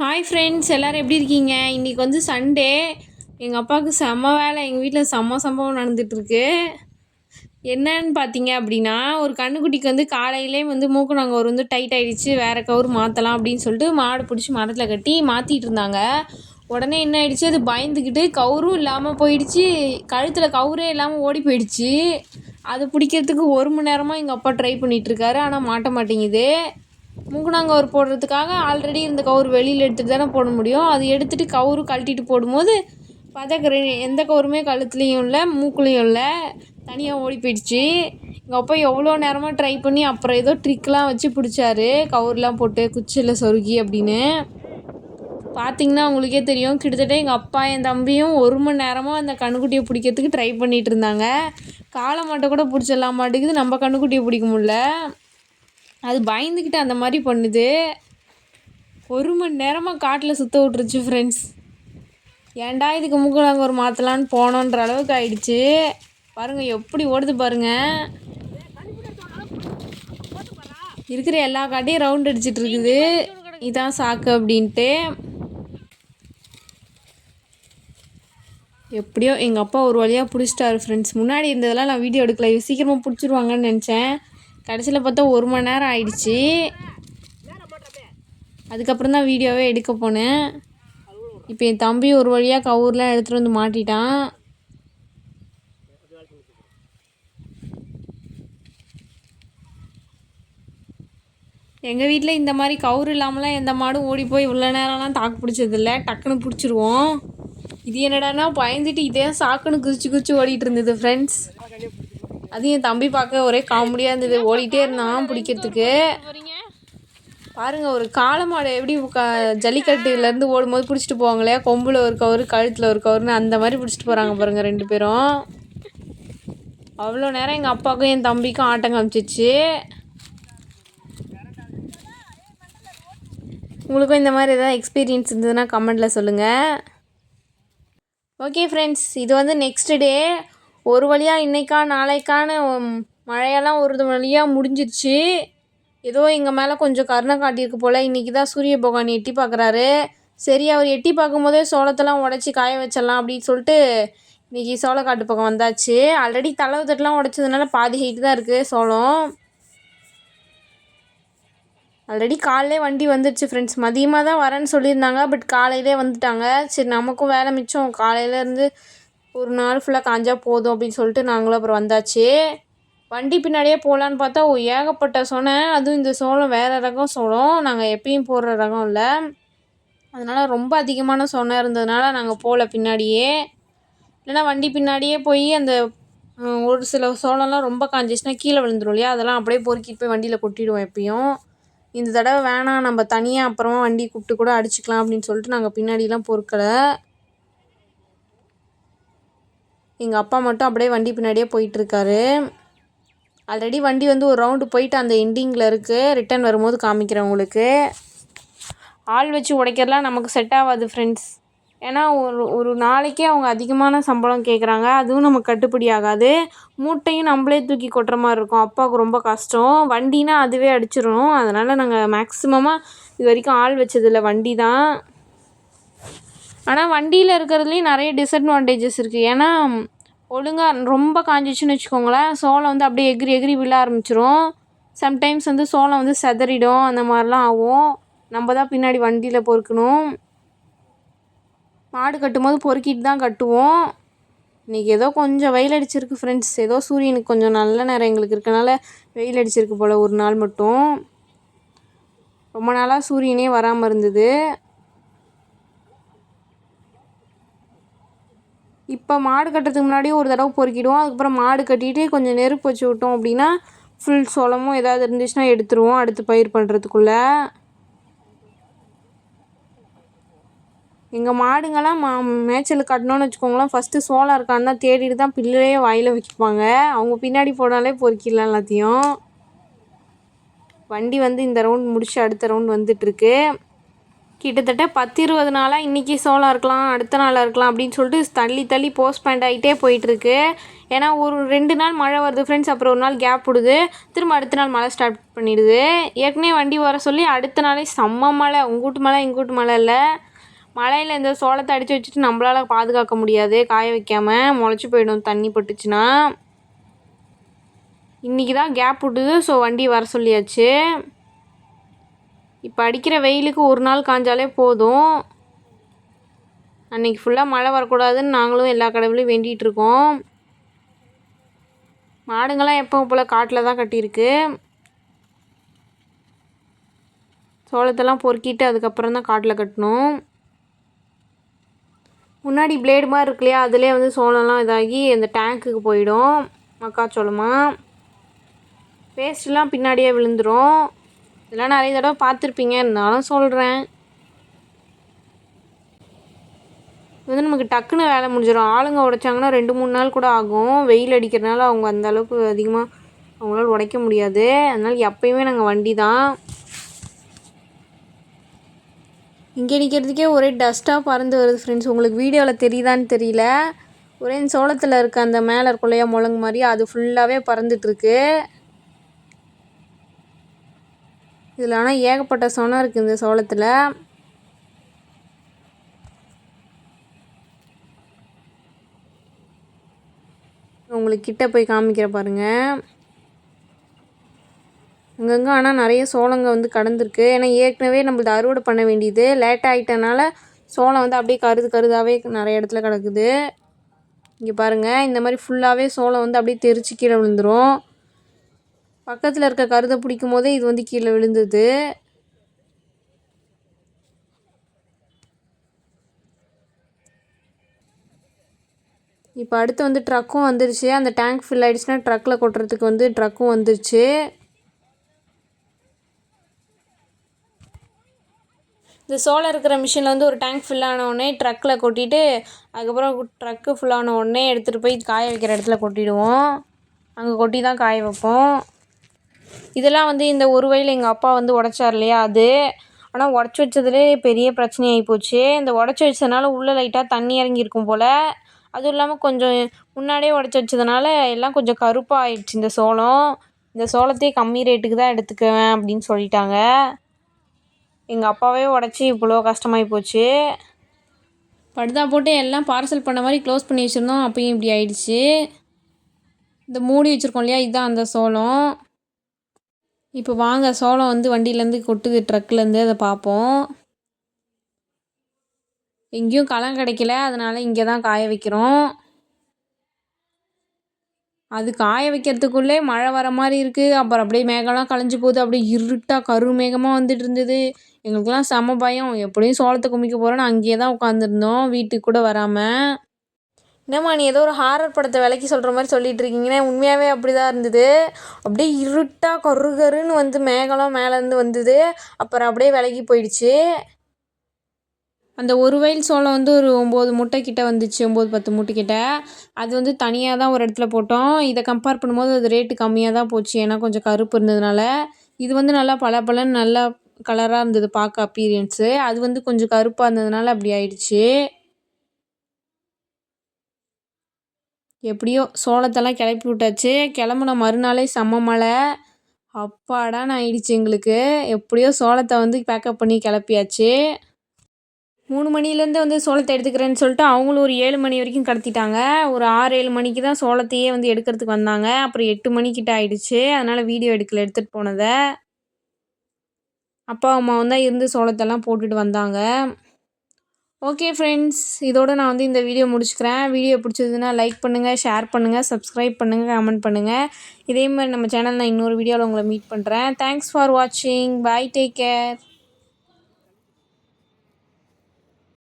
Hi friends எல்லோரும் எப்படி இருக்கீங்க? இன்றைக்கி வந்து சண்டே எங்கள் அப்பாவுக்கு செம்ம வேலை. எங்கள் வீட்டில் செம்ம சம்பவம் நடந்துகிட்ருக்கு என்னன்னு பார்த்தீங்க அப்படின்னா ஒரு கண்ணுக்குட்டிக்கு வந்து காலையிலே வந்து மூக்கு நாங்கள் ஒரு வந்து டைட் ஆகிடுச்சு வேறு கவர் மாற்றலாம் அப்படின்னு சொல்லிட்டு மாடு பிடிச்சி மரத்தில் கட்டி மாற்றிட்டு இருந்தாங்க. உடனே என்ன ஆயிடுச்சு? அது பயந்துக்கிட்டு கவுரும் இல்லாமல் போயிடுச்சு. கழுத்தில் கவுரே இல்லாமல் ஓடி போயிடுச்சு. அதை பிடிக்கிறதுக்கு ஒரு மணி நேரமாக எங்கள் அப்பா ட்ரை பண்ணிகிட்ருக்காரு ஆனால் மாட்ட மாட்டேங்குது. மூக்குனாங்கவர் போடுறதுக்காக ஆல்ரெடி இருந்த கவுரு வெளியில் எடுத்துகிட்டு தானே போட முடியும். அது எடுத்துகிட்டு கவுரு கழட்டிட்டு போடும்போது பார்த்தா எந்த கவுருமே கழுத்துலேயும் இல்லை மூக்குலேயும் இல்லை. தனியாக ஓடி போயிடுச்சு. எங்கள் அப்பா எவ்வளோ நேரமாக ட்ரை பண்ணி அப்புறம் ஏதோ ட்ரிக்லாம் வச்சு பிடிச்சாரு. கவுர்லாம் போட்டு குச்சியில் சொருகி அப்படின்னு. பார்த்தீங்கன்னா உங்களுக்கே தெரியும். கிட்டத்தட்ட எங்கள் அப்பா என் தம்பியும் ஒரு மணி நேரமாக அந்த கண்ணுக்குட்டியை பிடிக்கிறதுக்கு ட்ரை பண்ணிகிட்டு இருந்தாங்க. காலை மாட்டை கூட பிடிச்சிடலாம் மாட்டேங்குது. நம்ம கண்ணுக்குட்டியை பிடிக்க முடில அது பயந்துக்கிட்டு அந்த மாதிரி பண்ணுது. ஒரு மணி நேரமாக காட்டில் சுற்ற விட்ருச்சு ஃப்ரெண்ட்ஸ் ஏன்டா இதுக்கு மூக்கு ஒரு மாற்றலான்னு போனோன்ற அளவுக்கு ஆயிடுச்சு. பாருங்கள் எப்படி ஓடுது பாருங்கள் இருக்கிற எல்லா காட்டையும் ரவுண்ட் அடிச்சிட்டு இருக்குது. இதான் சாக்கு அப்படின்ட்டு. எப்படியோ எங்கள் அப்பா ஒரு வழியாக பிடிச்சிட்டாரு ஃப்ரெண்ட்ஸ் முன்னாடி இருந்ததெல்லாம் நான் வீடியோ எடுக்கல. சீக்கிரமாக பிடிச்சிருவாங்கன்னு நினச்சேன். கடைசியில் பார்த்தா ஒரு மணி நேரம் ஆயிடுச்சு. அதுக்கப்புறம் தான் வீடியோவே எடுக்க போனேன். இப்போ என் தம்பி ஒரு வழியாக கவுர்லாம் எடுத்துகிட்டு வந்து மாட்டிட்டான். எங்கள் வீட்டில் இந்த மாதிரி கவுர் இல்லாமலாம் எந்த மாடும் ஓடி போய் இவ்வளோ நேரம்லாம் தாக்கு பிடிச்சதில்ல. டக்குன்னு பிடிச்சிருவோம். இது என்னடானா பயந்துட்டு இதே சாக்குன்னு குதிச்சு குதிச்சு ஓடிட்டு இருந்தது ஃப்ரெண்ட்ஸ் அது என் தம்பி பார்க்க ஒரே காமெடியாக இருந்தது. ஓடிட்டே இருந்தான் பிடிக்கிறதுக்கு. பாருங்கள் ஒரு காளை மாடு எப்படி க ஜல்லிக்கட்டுலேருந்து ஓடும்போது பிடிச்சிட்டு போவாங்களே? கொம்பில் ஒரு கவர் கழுத்தில் ஒரு கவர்னு அந்த மாதிரி பிடிச்சிட்டு போகிறாங்க பாருங்கள் ரெண்டு பேரும். அவ்வளோ நேரம் எங்கள் அப்பாவுக்கும் என் தம்பிக்கும் ஆட்டம் காமிச்சிச்சு. உங்களுக்கும் இந்த மாதிரி எதாவது எக்ஸ்பீரியன்ஸ் இருந்ததுன்னா கமெண்ட்டில் சொல்லுங்கள் ஓகே ஃப்ரெண்ட்ஸ் இது வந்து நெக்ஸ்ட் டே ஒரு வழியாக இன்றைக்கா நாளைக்கான மழையெல்லாம் ஒரு வழியாக முடிஞ்சிருச்சு. ஏதோ எங்கள் மேலே கொஞ்சம் கருணை காட்டியிருக்கு போல். இன்றைக்கி தான் சூரிய பகவான் எட்டி பார்க்குறாரு சரி அவர் எட்டி பார்க்கும்போதே சோளத்தெல்லாம் உடச்சி காய வச்சிடலாம் அப்படின்னு சொல்லிட்டு இன்றைக்கி சோளக்காட்டு பக்கம் வந்தாச்சு. ஆல்ரெடி தளவு தட்டெலாம் உடச்சதுனால பாதி ஹைட்டு தான் இருக்குது சோளம். ஆல்ரெடி காலையிலே வண்டி வந்துடுச்சு ஃப்ரெண்ட்ஸ் மதியமாக தான் வரேன்னு சொல்லியிருந்தாங்க பட் காலையிலே வந்துட்டாங்க. சரி நமக்கும் வேலை மிச்சம். காலையிலேருந்து ஒரு நாள் ஃபுல்லாக காஞ்சா போதும் அப்படின்னு சொல்லிட்டு நாங்களும் அப்புறம் வந்தாச்சு. வண்டி பின்னாடியே போகலான்னு பார்த்தா ஏகப்பட்ட சொன்னேன் அதுவும் இந்த சோளம் வேறு ரகம் சோளம். நாங்கள் எப்பயும் போடுற ரகம் இல்லை. அதனால் ரொம்ப அதிகமான சொன்ன இருந்ததுனால நாங்கள் போகல பின்னாடியே. இல்லைனா வண்டி பின்னாடியே போய் அந்த ஒரு சில சோளம்லாம் ரொம்ப காஞ்சிச்சுன்னா கீழே விழுந்துடும் இல்லையா? அதெல்லாம் அப்படியே பொறுக்கிட்டு போய் வண்டியில் கொட்டிடுவோம் எப்பயும். இந்த தடவை வேணாம். நம்ம தனியாக அப்புறமா வண்டி கூப்பிட்டு கூட அடிச்சுக்கலாம் அப்படின்னு சொல்லிட்டு நாங்கள் பின்னாடிலாம் பொறுக்கலை. எங்கள் அப்பா மட்டும் அப்படியே வண்டி பின்னாடியே போயிட்டுருக்காரு. ஆல்ரெடி வண்டி வந்து ஒரு ரவுண்டு போயிட்டு அந்த எண்டிங்கில் இருக்குது ரிட்டன் வரும்போது காமிக்கிறேன் உங்களுக்கு. ஆள் வச்சு உடைக்கிறலாம் நமக்கு செட் ஆகாது ஃப்ரெண்ட்ஸ் ஏன்னா ஒரு ஒரு நாளைக்கே அவங்க அதிகமான சம்பளம் கேட்குறாங்க அதுவும் நமக்கு கட்டுப்படி ஆகாது. மூட்டையும் நம்மளே தூக்கி கொட்டுற மாதிரி இருக்கும். அப்பாவுக்கு ரொம்ப கஷ்டம். வண்டினா அதுவே அடிச்சிடணும் அதனால் நாங்கள் மேக்ஸிமமாக இது வரைக்கும் ஆள் வச்சதில்லை வண்டி தான் ஆனால் வண்டியில் இருக்கிறதுலையும் நிறைய டிஸ்அட்வான்டேஜஸ் இருக்குது ஏன்னா ஒழுங்காக ரொம்ப காஞ்சிச்சுன்னு வச்சுக்கோங்களேன். சோளம் வந்து அப்படியே எகிரி எகிரி விழ ஆரம்பிச்சிரும். சம்டைம்ஸ் வந்து சோளம் வந்து செதறிடும். அந்த மாதிரிலாம் ஆகும். நம்ம தான் பின்னாடி வண்டியில் பொறுக்கணும். மாடு கட்டும்போது பொறுக்கிட்டு தான் கட்டுவோம். இன்றைக்கி ஏதோ கொஞ்சம் வெயில் அடிச்சிருக்கு ஃப்ரெண்ட்ஸ் ஏதோ சூரியனுக்கு கொஞ்சம் நல்ல நேரம் எங்களுக்கு இருக்கனால வெயில் அடிச்சிருக்கு போல் ஒரு நாள் மட்டும். ரொம்ப நாளாக சூரியனே வராமல் இருந்தது. இப்போ மாடு கட்டுறதுக்கு முன்னாடி ஒரு தடவை பொறுக்கிடுவோம். அதுக்கப்புறம் மாடு கட்டிட்டு கொஞ்சம் நெருப்பு வச்சு விட்டோம் அப்படின்னா ஃபுல் சோளமும் ஏதாவது இருந்துச்சுன்னா எடுத்துருவோம் அடுத்து பயிர் பண்ணுறதுக்குள்ளே எங்கள் மாடுங்கள்லாம் மா மேய்ச்சல் கட்டணும்னு வச்சுக்கோங்களேன். ஃபஸ்ட்டு சோளம் இருக்கான்னு தான் தேடிட்டு தான் பில்லையே வாயில் வைப்பாங்க. அவங்க பின்னாடி போனாலே பொறுக்கிடலாம் எல்லாத்தையும். வண்டி வந்து இந்த ரவுண்ட் முடிச்சு அடுத்த ரவுண்ட் வந்துட்டுருக்கு. கிட்டத்தட்ட பத்து இருபது நாளாக இன்றைக்கி சோளம் இருக்கலாம் அடுத்த நாளாக இருக்கலாம் அப்படின்னு சொல்லிட்டு தள்ளி தள்ளி போஸ்ட்பேண்ட் ஆகிட்டே போயிட்டுருக்கு. ஏன்னா ஒரு ரெண்டு நாள் மழை வருது ஃப்ரெண்ட்ஸ் அப்புறம் ஒரு நாள் கேப் விடுது. திரும்ப அடுத்த நாள் மழை ஸ்டார்ட் பண்ணிடுது. ஏற்கனவே வண்டி வர சொல்லி அடுத்த நாளே செம்ம மழை. உங்கூட்டு மழை எங்கூட்டு மழை இல்லை. மழையில் இந்த சோளத்தை அடித்து வச்சுட்டு நம்மளால் பாதுகாக்க முடியாது. காய வைக்காமல் முளைச்சி போயிடும் தண்ணி பட்டுச்சுன்னா. இன்றைக்கி தான் கேப் விட்டுது. ஸோ வண்டி வர சொல்லியாச்சு. இப்போ அடிக்கிற வெயிலுக்கு ஒரு நாள் காஞ்சாலே போதும். அன்றைக்கி ஃபுல்லாக மழை வரக்கூடாதுன்னு நாங்களும் எல்லா கடவுளையும் வேண்டிகிட்ருக்கோம் மாடுங்கள்லாம் எப்போ போல் காட்டில் தான் கட்டியிருக்கு. சோளத்தெல்லாம் பொறுக்கிட்டு அதுக்கப்புறம் தான் காட்டில் கட்டணும். முன்னாடி பிளேடு மாதிரி இருக்கு இல்லையா அதிலே வந்து சோளம்லாம் இதாகி அந்த டேங்க்குக்கு போயிடும். மக்காச்சோளமாக வேஸ்ட்லாம் பின்னாடியே விழுந்துடும் இதெல்லாம் நிறைய தடவை பார்த்துருப்பீங்க இருந்தாலும் சொல்கிறேன் இது வந்து நமக்கு டக்குன்னு வேலை முடிஞ்சிடும் ஆளுங்க உடைச்சாங்கன்னா ரெண்டு மூணு நாள் கூட ஆகும். வெயில் அடிக்கிறதுனால அவங்க அந்த அளவுக்கு அதிகமாக அவங்களால உடைக்க முடியாது. அதனால் எப்பயுமே நாங்கள் வண்டி தான் இங்கே நிற்கிறதுக்கே ஒரே டஸ்ட்டாக பறந்து வருது ஃப்ரெண்ட்ஸ் உங்களுக்கு வீடியோவில் தெரியுதான்னு தெரியல. ஒரே சோளத்தில் இருக்க அந்த மேலே இருக்கும் இல்லையா முழங்கு மாதிரி அது ஃபுல்லாகவே பறந்துட்டுருக்கு இதில் ஆனால் ஏகப்பட்ட சொனம் இருக்குது இந்த சோளத்தில். உங்களுக்கு கிட்டே போய் காமிக்கிற பாருங்கள் அங்கங்கே ஆனால் நிறைய சோளங்க வந்து கடந்திருக்கு. ஏன்னா ஏற்கனவே நம்மளது அறுவடை பண்ண வேண்டியது. லேட் ஆகிட்டனால சோளம் வந்து அப்படியே கருது கருதாகவே நிறைய இடத்துல கிடக்குது. இங்கே பாருங்கள் இந்த மாதிரி ஃபுல்லாகவே சோளம் வந்து அப்படியே தெரிச்சு கீழே விழுந்துடும் பக்கத்தில் இருக்க கருதை பிடிக்கும் போதே இது வந்து கீழே விழுந்தது. இப்போ அடுத்து வந்து ட்ரக்கும் வந்துருச்சு. அந்த டேங்க் ஃபில் ஆகிடுச்சுன்னா ட்ரக்கில் கொட்டுறதுக்கு வந்து ட்ரக்கும் வந்துருச்சு. இந்த சோலார் இருக்கிற மிஷினில் வந்து ஒரு டேங்க் ஃபில் ஆன உடனே ட்ரக்கில் கொட்டிட்டு அதுக்கப்புறம் ட்ரக்கு ஃபுல்லான உடனே எடுத்துகிட்டு போய் காய வைக்கிற இடத்துல கொட்டிடுவோம். அங்கே கொட்டி தான் காய வைப்போம். இதெல்லாம் வந்து இந்த ஒரு வயலில் எங்கள் அப்பா வந்து உடச்சார் இல்லையா அது. ஆனால் உடச்சி வச்சதுலே பெரிய பிரச்சனையாகி போச்சு. இந்த உடச்சி வச்சதுனால உள்ளே லைட்டாக தண்ணி இறங்கியிருக்கும் போல். அதுவும் இல்லாமல் கொஞ்சம் முன்னாடியே உடச்சி வச்சதுனால எல்லாம் கொஞ்சம் கருப்பாக ஆயிடுச்சு இந்த சோளம். இந்த சோளத்தையே கம்மி ரேட்டுக்கு தான் எடுத்துக்குவேன் அப்படின்னு சொல்லிட்டாங்க. எங்கள் அப்பாவே உடச்சி இவ்வளோ கஷ்டமாகி போச்சு. படுதா போட்டு எல்லாம் பார்சல் பண்ண மாதிரி க்ளோஸ் பண்ணி வச்சுருந்தோம். அப்பயும் இப்படி ஆயிடுச்சு. இந்த மூடி வச்சுருக்கோம் இல்லையா இதுதான் அந்த சோளம். இப்போ வாங்க சோளம் வந்து வண்டியிலேருந்து கொட்டுது ட்ரக்லேருந்து அதை பார்ப்போம். எங்கேயும் களம் கிடைக்கல அதனால் இங்கே தான் காய வைக்கிறோம். அது காய வைக்கிறதுக்குள்ளே மழை வர மாதிரி இருக்குது அப்புறம் அப்படியே மேகம்லாம் கலைஞ்சி போகுது. அப்படியே இருட்டாக கருமேகமாக வந்துட்டு இருந்தது. எங்களுக்கெல்லாம் செம பயம். எப்படியும் சோளத்தை குமிக்க போகிறோன்னு அங்கேயே தான் உட்காந்துருந்தோம் வீட்டுக்கு கூட வராமல் என்னம்மா நீ ஏதோ ஒரு ஹாரர் படத்தை விலைக்கு சொல்கிற மாதிரி சொல்லிகிட்டு இருக்கீங்கன்னா உண்மையாகவே அப்படி தான் இருந்தது. அப்படியே இருட்டாக கரு கருன்னு வந்து மேகலாம் மேலேருந்து வந்தது. அப்புறம் அப்படியே விலகி போயிடுச்சு. அந்த ஒரு வயல் சோளம் வந்து ஒரு ஒம்பது முட்டை கிட்ட வந்துச்சு ஒம்பது பத்து மூட்டை கிட்ட. அது வந்து தனியாக தான் ஒரு இடத்துல போட்டோம். இதை கம்பேர் பண்ணும்போது அது ரேட்டு கம்மியாக தான் போச்சு. ஏன்னா கொஞ்சம் கருப்பு இருந்ததுனால. இது வந்து நல்லா பல பலன்னு நல்லா கலராக இருந்தது பார்க்க அப்பீரியன்ஸு அது வந்து கொஞ்சம் கருப்பாக இருந்ததுனால அப்படி ஆயிடுச்சு. எப்படியோ சோளத்தெல்லாம் கிளப்பி விட்டாச்சு. கிளம்புன மறுநாளே செம்ம மழை. அப்பாடான்னு ஆயிடுச்சு எங்களுக்கு. எப்படியோ சோளத்தை வந்து பேக்கப் பண்ணி கிளப்பியாச்சு. மூணு மணிலேருந்து வந்து சோளத்தை எடுத்துக்கிறேன்னு சொல்லிட்டு அவங்களும் ஒரு ஏழு மணி வரைக்கும் கடத்திட்டாங்க. ஒரு ஆறு ஏழு மணிக்கு தான் சோளத்தையே வந்து எடுக்கிறதுக்கு வந்தாங்க. அப்புறம் எட்டு மணிக்கிட்ட ஆயிடுச்சு. அதனால் வீடியோ எடுக்கல எடுத்துகிட்டு போனதை. அப்பா அம்மாவும் தான் இருந்து சோளத்தெல்லாம் போட்டுட்டு வந்தாங்க. ஓகே ஃப்ரெண்ட்ஸ் இதோட நான் வந்து இந்த வீடியோ முடிச்சுக்கிறேன். வீடியோ பிடிச்சதுன்னா லைக் பண்ணுங்கள் ஷேர் பண்ணுங்கள் சப்ஸ்கிரைப் பண்ணுங்கள் கமெண்ட் பண்ணுங்கள் இதே மாதிரி நம்ம சேனல் நான் இன்னொரு வீடியோவில் உங்களை மீட் பண்ணுறேன் தேங்க்ஸ் ஃபார் வாட்சிங் பாய் டேக் கேர்